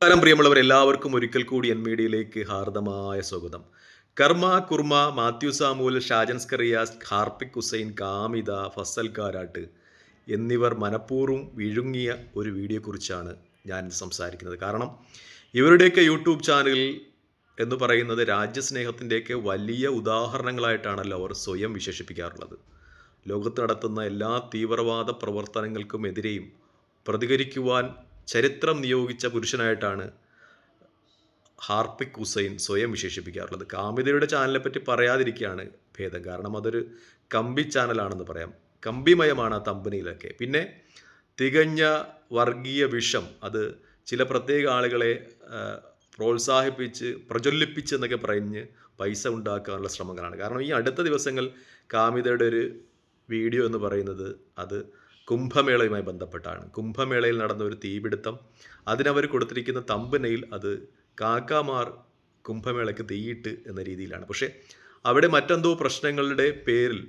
നമസ്കാരം പ്രിയമുള്ളവർ എല്ലാവർക്കും ഒരിക്കൽ കൂടി എൻ മീഡിയയിലേക്ക് ഹാർദമായ സ്വാഗതം. കർമ്മ കുർമ മാത്യു സാമൂൽ ഷാജൻസ് കറിയാസ് ഹാർപ്പിക് ഹുസൈൻ കാമിത ഫസൽ കാരാട്ട് എന്നിവർ മനഃപൂർവം വിഴുങ്ങിയ ഒരു വീഡിയോയെക്കുറിച്ചാണ് ഞാൻ സംസാരിക്കുന്നത്. കാരണം ഇവരുടെയൊക്കെ യൂട്യൂബ് ചാനൽ എന്ന് പറയുന്നത് രാജ്യസ്നേഹത്തിന്റെയൊക്കെ വലിയ ഉദാഹരണങ്ങളായിട്ടാണല്ലോ അവർ സ്വയം വിശേഷിപ്പിക്കാറുള്ളത്. ലോകത്ത് നടത്തുന്ന എല്ലാ തീവ്രവാദ പ്രവർത്തനങ്ങൾക്കും എതിരെയും പ്രതികരിക്കുവാൻ ചരിത്രം നിയോഗിച്ച പുരുഷനായിട്ടാണ് ഹാർപ്പിക് ഹുസൈൻ സ്വയം വിശേഷിപ്പിക്കാറുള്ളത്. കാമിതയുടെ ചാനലിനെ പറ്റി പറയാതിരിക്കുകയാണ് ഭേദം. കാരണം അതൊരു കമ്പി ചാനലാണെന്ന് പറയാം. കമ്പിമയമാണ് ആ തമ്പനിയിലൊക്കെ. പിന്നെ തികഞ്ഞ വർഗീയ വിഷം അത് ചില പ്രത്യേക ആളുകളെ പ്രോത്സാഹിപ്പിച്ച് പ്രജ്വലിപ്പിച്ച് എന്നൊക്കെ പറഞ്ഞ് പൈസ ഉണ്ടാക്കാനുള്ള ശ്രമങ്ങളാണ്. കാരണം ഈ അടുത്ത ദിവസങ്ങൾ കാമിതയുടെ ഒരു വീഡിയോ എന്ന് പറയുന്നത് അത് കുംഭമേളയുമായി ബന്ധപ്പെട്ടാണ്. കുംഭമേളയിൽ നടന്ന ഒരു തീപിടുത്തം അതിനവർ കൊടുത്തിരിക്കുന്ന തമ്പനയിൽ അത് കാക്കാമാർ കുംഭമേളയ്ക്ക് തീയിട്ട് എന്ന രീതിയിലാണ്. പക്ഷേ അവിടെ മറ്റെന്തോ പ്രശ്നങ്ങളുടെ പേരിൽ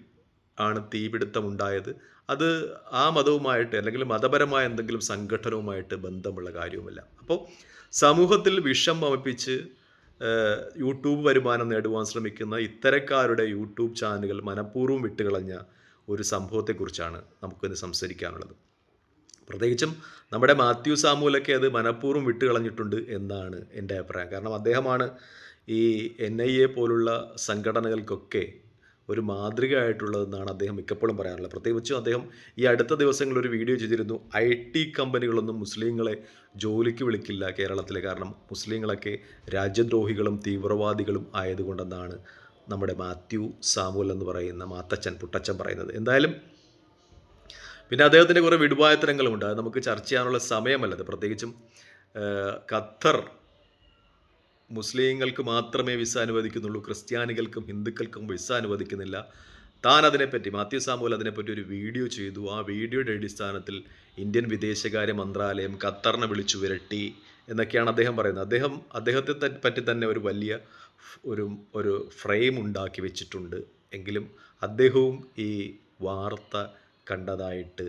ആണ് തീപിടുത്തം ഉണ്ടായത് അത് ആ മതവുമായിട്ട് അല്ലെങ്കിൽ മതപരമായ എന്തെങ്കിലും സംഘടനവുമായിട്ട് ബന്ധമുള്ള കാര്യവുമല്ല. അപ്പോൾ സമൂഹത്തിൽ വിഷം വമിപ്പിച്ച് യൂട്യൂബ് വരുമാനം നേടുവാൻ ശ്രമിക്കുന്ന ഇത്തരക്കാരുടെ യൂട്യൂബ് ചാനലുകൾ മനഃപൂർവം വിട്ടുകളഞ്ഞ ഒരു സംഭവത്തെക്കുറിച്ചാണ് നമുക്കിന്ന് സംസാരിക്കാനുള്ളത്. പ്രത്യേകിച്ചും നമ്മുടെ മാത്യു സാമൂലൊക്കെ അത് മനഃപൂർവം വിട്ടുകളഞ്ഞിട്ടുണ്ട് എന്നാണ് എന്റെ അഭിപ്രായം. കാരണം അദ്ദേഹമാണ് ഈ എൻ ഐ എ പോലുള്ള സംഘടനകൾക്കൊക്കെ ഒരു മാതൃക ആയിട്ടുള്ളതെന്നാണ് അദ്ദേഹം മിക്കപ്പോഴും പറയാറുള്ളത്. പ്രത്യേകിച്ചും അദ്ദേഹം ഈ അടുത്ത ദിവസങ്ങളിൽ ഒരു വീഡിയോ ചെയ്തിരുന്നു. ഐ ടി കമ്പനികളൊന്നും മുസ്ലിങ്ങളെ ജോലിക്ക് വിളിക്കില്ല കേരളത്തിലെ. കാരണം മുസ്ലിങ്ങളൊക്കെ രാജ്യദ്രോഹികളും തീവ്രവാദികളും ആയതുകൊണ്ടെന്നാണ് നമ്മുടെ മാത്യു സാമുൽ എന്ന് പറയുന്ന മാത്തച്ഛൻ പുട്ടച്ഛൻ പറയുന്നത്. എന്തായാലും പിന്നെ അദ്ദേഹത്തിന്റെ കുറേ വിടുവായത്തരങ്ങളുമുണ്ട്. അത് നമുക്ക് ചർച്ച ചെയ്യാനുള്ള സമയമല്ലത് പ്രത്യേകിച്ചും ഖത്തർ മുസ്ലിങ്ങൾക്ക് മാത്രമേ വിസ അനുവദിക്കുന്നുള്ളൂ. ക്രിസ്ത്യാനികൾക്കും ഹിന്ദുക്കൾക്കും വിസ അനുവദിക്കുന്നില്ല. താൻ അതിനെപ്പറ്റി മാത്യു സാമുൽ അതിനെപ്പറ്റി ഒരു വീഡിയോ ചെയ്തു. ആ വീഡിയോയുടെ അടിസ്ഥാനത്തിൽ ഇന്ത്യൻ വിദേശകാര്യ മന്ത്രാലയം ഖത്തറിനെ വിളിച്ചു വിരട്ടി എന്നൊക്കെയാണ് അദ്ദേഹം പറയുന്നത്. അദ്ദേഹം അദ്ദേഹത്തെ പറ്റി തന്നെ ഒരു വലിയ ഒരു ഒരു ഫ്രെയിം ഉണ്ടാക്കി വെച്ചിട്ടുണ്ട്. എങ്കിലും അദ്ദേഹവും ഈ വാർത്ത കണ്ടതായിട്ട്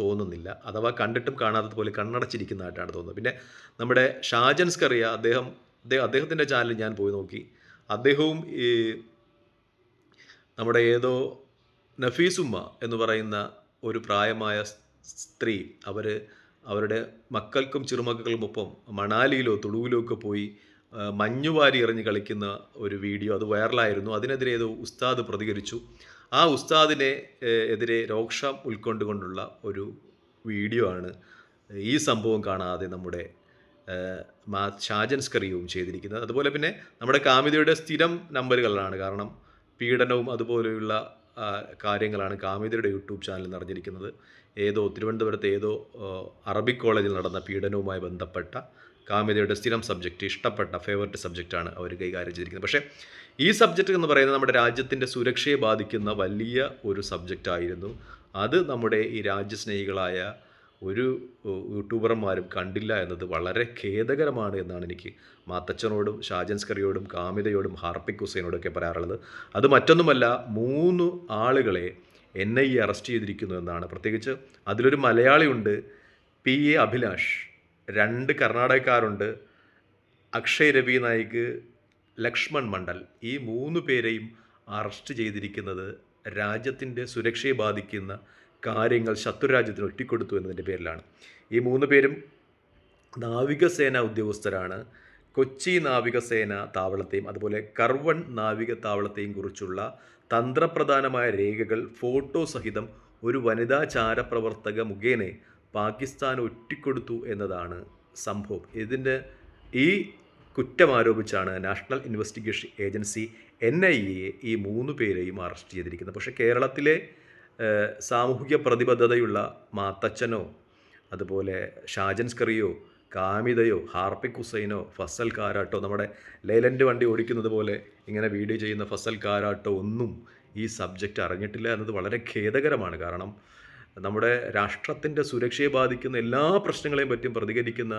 തോന്നുന്നില്ല. അഥവാ കണ്ടിട്ടും കാണാത്തത് പോലെ കണ്ണടച്ചിരിക്കുന്നതായിട്ടാണ് തോന്നുന്നത്. പിന്നെ നമ്മുടെ ഷാജൻ സ്കറിയ അദ്ദേഹം അദ്ദേഹം അദ്ദേഹത്തിന്റെ ചാനൽ ഞാൻ പോയി നോക്കി. അദ്ദേഹവും ഈ നമ്മുടെ ഏതോ നഫീസുമ്മ എന്ന് പറയുന്ന ഒരു പ്രായമായ സ്ത്രീ അവർ അവരുടെ മക്കൾക്കും ചെറുമക്കൾക്കുമൊപ്പം മണാലിയിലോ തുളുവിലോ ഒക്കെ പോയി മഞ്ഞുവാരി എറിഞ്ഞ് കളിക്കുന്ന ഒരു വീഡിയോ അത് വൈറലായിരുന്നു. അതിനെതിരെ ഏതോ ഉസ്താദ് പ്രതികരിച്ചു. ആ ഉസ്താദിനെ എതിരെ രോക്ഷം ഉൾക്കൊണ്ടുകൊണ്ടുള്ള ഒരു വീഡിയോ ആണ് ഈ സംഭവം കാണാതെ നമ്മുടെ ഷാജൻ സ്കറിയവും ചെയ്തിരിക്കുന്നത്. അതുപോലെ പിന്നെ നമ്മുടെ കാമിതയുടെ സ്ഥിരം നമ്പറുകളാണ് കാരണം പീഡനവും അതുപോലെയുള്ള കാര്യങ്ങളാണ് കാമിതയുടെ യൂട്യൂബ് ചാനൽ നിറഞ്ഞിരിക്കുന്നത് ഏതോ തിരുവനന്തപുരത്ത് ഏതോ അറബിക് കോളേജിൽ നടന്ന പീഡനവുമായി ബന്ധപ്പെട്ട കാമിതയുടെ സ്ഥിരം സബ്ജക്റ്റ് ഇഷ്ടപ്പെട്ട ഫേവററ്റ് സബ്ജക്റ്റാണ് അവർ കൈകാര്യം ചെയ്തിരിക്കുന്നത്. പക്ഷേ ഈ സബ്ജക്റ്റ് എന്ന് പറയുന്നത് നമ്മുടെ രാജ്യത്തിന്റെ സുരക്ഷയെ ബാധിക്കുന്ന വലിയ ഒരു സബ്ജക്റ്റ് ആയിരുന്നു. അത് നമ്മുടെ ഈ രാജ്യസ്നേഹികളായ ഒരു യൂട്യൂബർമാരും കണ്ടില്ല എന്നത് വളരെ ഖേദകരമാണ് എന്നാണ് എനിക്ക് മാത്തച്ഛനോടും ഷാജൻസ്കറിയോടും കാമിതയോടും ഹാർപ്പിക് ഹുസൈനോടും ഒക്കെ പറയാറുള്ളത്. അത് മറ്റൊന്നുമല്ല മൂന്ന് ആളുകളെ എൻ ഐ അറസ്റ്റ് ചെയ്തിരിക്കുന്നു എന്നാണ്. പ്രത്യേകിച്ച് അതിലൊരു മലയാളിയുണ്ട് പി എ അഭിലാഷ്. രണ്ട് കർണാടകക്കാരുണ്ട്. അക്ഷയ് രവി നായിക് ലക്ഷ്മൺ മണ്ഡൽ. ഈ മൂന്ന് പേരെയും അറസ്റ്റ് ചെയ്തിരിക്കുന്നത് രാജ്യത്തിന്റെ സുരക്ഷയെ ബാധിക്കുന്ന കാര്യങ്ങൾ ശത്രുരാജ്യത്തിന് ഒറ്റിക്കൊടുത്തു എന്നതിന്റെ പേരിലാണ്. ഈ മൂന്ന് പേരും നാവികസേന ഉദ്യോഗസ്ഥരാണ്. കൊച്ചി നാവികസേന താവളത്തെയും അതുപോലെ കർവൺ നാവിക താവളത്തെയും കുറിച്ചുള്ള തന്ത്രപ്രധാനമായ രേഖകൾ ഫോട്ടോ സഹിതം ഒരു വനിതാ ചാരപ്രവർത്തക മുഖേന പാകിസ്ഥാൻ ഒറ്റിക്കൊടുത്തു എന്നതാണ് സംഭവം. ഇതിന്റെ ഈ കുറ്റം ആരോപിച്ചാണ് national investigation agency N I A ഈ മൂന്ന് പേരെയും അറസ്റ്റ് ചെയ്തിരിക്കുന്നത്. പക്ഷേ കേരളത്തിലെ സാമൂഹിക പ്രതിബദ്ധതയുള്ള മാത്തച്ഛനോ അതുപോലെ ഷാജൻ സ്കറിയോ കാമിതയോ ഹാർപ്പിക് ഹുസൈനോ ഫസൽ കാരാട്ടോ നമ്മുടെ ലേലന്റെ വണ്ടി ഓടിക്കുന്നത് പോലെ ഇങ്ങനെ വീഡിയോ ചെയ്യുന്ന ഫസൽ കാരാട്ടോ ഒന്നും ഈ സബ്ജക്റ്റ് അറിഞ്ഞിട്ടില്ല എന്നത് വളരെ ഖേദകരമാണ്. കാരണം നമ്മുടെ രാഷ്ട്രത്തിന്റെ സുരക്ഷയെ ബാധിക്കുന്ന എല്ലാ പ്രശ്നങ്ങളെയും പറ്റിയും പ്രതികരിക്കുന്ന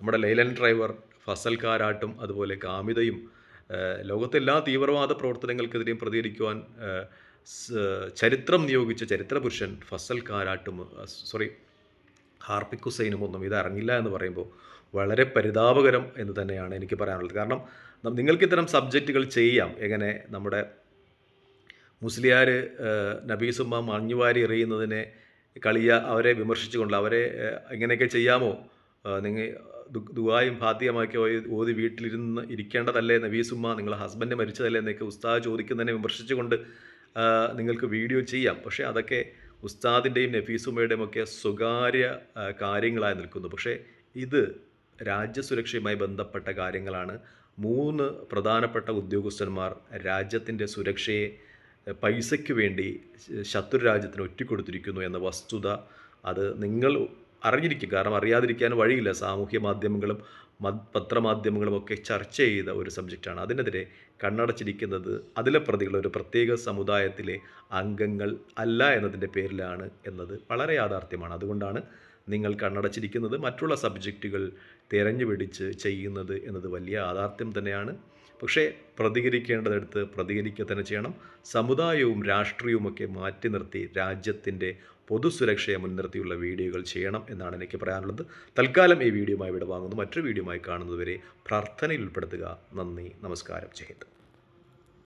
നമ്മുടെ ലൈലൻ ഡ്രൈവർ ഫസൽ കാരാട്ടും അതുപോലെ കാമിതയും ലോകത്തെ എല്ലാ തീവ്രവാദ പ്രവർത്തനങ്ങൾക്കെതിരെയും പ്രതികരിക്കുവാൻ ചരിത്രം നിയോഗിച്ച ചരിത്രപുരുഷൻ ഫസൽ കാരാട്ടും സോറി ഹാർപ്പിക് ഹുസൈനും ഒന്നും ഇത് അറിഞ്ഞില്ല എന്ന് പറയുമ്പോൾ വളരെ പരിതാപകരം എന്ന് തന്നെയാണ് എനിക്ക് പറയാനുള്ളത്. കാരണം നിങ്ങൾക്ക് ഇത്തരം സബ്ജക്റ്റുകൾ ചെയ്യാം. എങ്ങനെ നമ്മുടെ മുസ്ലിയാർ നബീസുമ്മ മഞ്ഞുവാരി എറിയുന്നതിനെ കളിയ അവരെ വിമർശിച്ചുകൊണ്ട് അവരെ ഇങ്ങനെയൊക്കെ ചെയ്യാമോ? നിങ്ങൾ ദുബായും ഫാത്തിയമാക്കി ഓതി വീട്ടിലിരുന്ന് ഇരിക്കേണ്ടതല്ലേ നബീസുമ്മ നിങ്ങളെ ഹസ്ബൻഡ് മരിച്ചതല്ലേ എന്നൊക്കെ ഉസ്താദ് ചോദിക്കുന്നതിനെ വിമർശിച്ചുകൊണ്ട് നിങ്ങൾക്ക് വീഡിയോ ചെയ്യാം. പക്ഷേ അതൊക്കെ ഉസ്താദിന്റെയും നഫീസുമ്മയുടെയും ഒക്കെ സ്വകാര്യ കാര്യങ്ങളായി നിൽക്കുന്നു. പക്ഷേ ഇത് രാജ്യസുരക്ഷയുമായി ബന്ധപ്പെട്ട കാര്യങ്ങളാണ്. മൂന്ന് പ്രധാനപ്പെട്ട ഉദ്യോഗസ്ഥന്മാർ രാജ്യത്തിന്റെ സുരക്ഷയെ പൈസയ്ക്ക് വേണ്ടി ശത്രു രാജ്യത്തിന് ഒറ്റിക്കൊടുത്തിരിക്കുന്നു എന്ന വസ്തുത അത് നിങ്ങൾ അറിഞ്ഞിരിക്കും. കാരണം അറിയാതിരിക്കാൻ വഴിയില്ല. സാമൂഹ്യ മാധ്യമങ്ങളും പത്രമാധ്യമങ്ങളും ഒക്കെ ചർച്ച ചെയ്ത ഒരു സബ്ജക്റ്റാണ്. അതിനെതിരെ കണ്ണടച്ചിരിക്കുന്നത് അതിലെ പ്രതികൾ ഒരു പ്രത്യേക സമുദായത്തിലെ അംഗങ്ങൾ അല്ല എന്നതിന്റെ പേരിലാണ് എന്നത് വളരെ യാഥാർത്ഥ്യമാണ്. അതുകൊണ്ടാണ് നിങ്ങൾ കണ്ണടച്ചിരിക്കുന്നത്. മറ്റുള്ള സബ്ജക്റ്റുകൾ തിരഞ്ഞുപിടിച്ച് ചെയ്യുന്നത് എന്നത് വലിയ യാഥാർത്ഥ്യം തന്നെയാണ്. പക്ഷേ പ്രതികരിക്കേണ്ടതെടുത്ത് പ്രതികരിക്കുക തന്നെ ചെയ്യണം. സമുദായവും രാഷ്ട്രീയവുമൊക്കെ മാറ്റി നിർത്തി രാജ്യത്തിന്റെ പൊതുസുരക്ഷയെ മുൻനിർത്തിയുള്ള വീഡിയോകൾ ചെയ്യണം എന്നാണ് എനിക്ക് പറയാനുള്ളത്. തൽക്കാലം ഈ വീഡിയോയുമായി വിടവാങ്ങുന്നു മറ്റൊരു വീഡിയോയുമായി കാണുന്നതുവരെ പ്രാർത്ഥനയിൽ ഉൾപ്പെടുത്തുക. നന്ദി. നമസ്കാരം. ജയ് ഹിന്ദ്.